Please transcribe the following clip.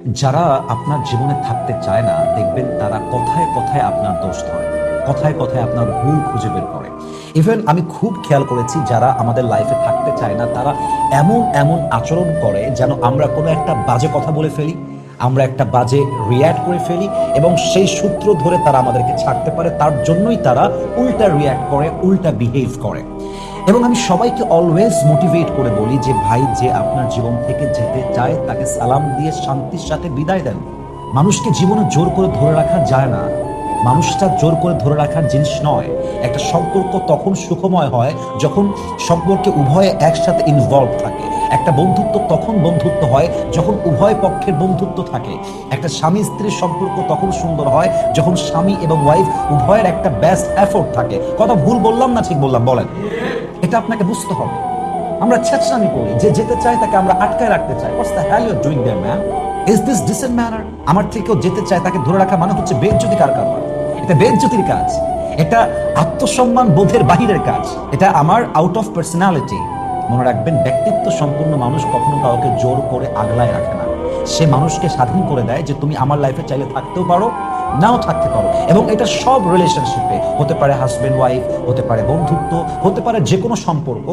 যারা আপনার জীবনে থাকতে চায় না, দেখবেন তারা কথায় কথায় আপনার দোষ ধরে। কথায় কথায় আপনার ভুল খুঁজে বের করে। ইভেন আমি খুব খেয়াল করেছি, যারা আমাদের লাইফে থাকতে চায় না, তারা এমন এমন আচরণ করে যেন আমরা কোনো একটা বাজে কথা বলে ফেলি, আমরা একটা বাজে রিয়্যাক্ট করে ফেলি এবং সেই সূত্র ধরে তারা আমাদেরকে ছাড়তে পারে। তার জন্যই তারা উল্টা রিয়্যাক্ট করে, উল্টা বিহেভ করে। এবং আমি সবাইকে অলওয়েজ মোটিভেট করে বলি যে ভাই, যে আপনার জীবন থেকে যেতে চায়, তাকে সালাম দিয়ে শান্তির সাথে বিদায় দেন। মানুষকে জীবনে জোর করে ধরে রাখা যায় না। মানুষটা জোর করে ধরে রাখার জিনিস নয়। একটা সম্পর্ক তখন সুখময় হয় যখন সম্পর্কে উভয়ে একসাথে ইনভলভ থাকে। একটা বন্ধুত্ব তখন বন্ধুত্ব হয় যখন উভয় পক্ষের বন্ধুত্ব থাকে। একটা স্বামী স্ত্রীর সম্পর্ক তখন সুন্দর হয় যখন স্বামী এবং ওয়াইফ উভয়ের একটা বেস্ট এফোর্ট থাকে। কথা ভুল বললাম না ঠিক বললাম? বলেন। এটা আপনাকে বুঝতে হবে। আমরা ছেচরামি করি, যে যেতে চাই তাকে আমরা আটকায় রাখতে চাই। What's the hell you doing there man is this decent manner আমার থেকেও যেতে চায় তাকে ধরে রাখা মানে হচ্ছে বেজ্জতি কার কারবার এটা বেজ্জতির কাজ। এটা আত্মসম্মান বোধের বাহিরের কাজ। এটা আমার আউট অফ পার্সোনালিটি মনে রাখবেন, ব্যক্তিত্ব সম্পূর্ণ মানুষ কখনো কাউকে জোর করে আগলায় রাখে না। সে মানুষকে স্বাধীন করে দেয় যে তুমি আমার লাইফে চাইলে থাকতেও পারো নাও থাকতে পারো। এবং এটা সব রিলেশনশিপে হতে পারে হাজব্যান্ড ওয়াইফ হতে পারে বন্ধুত্ব, হতে পারে যে কোনো সম্পর্ক।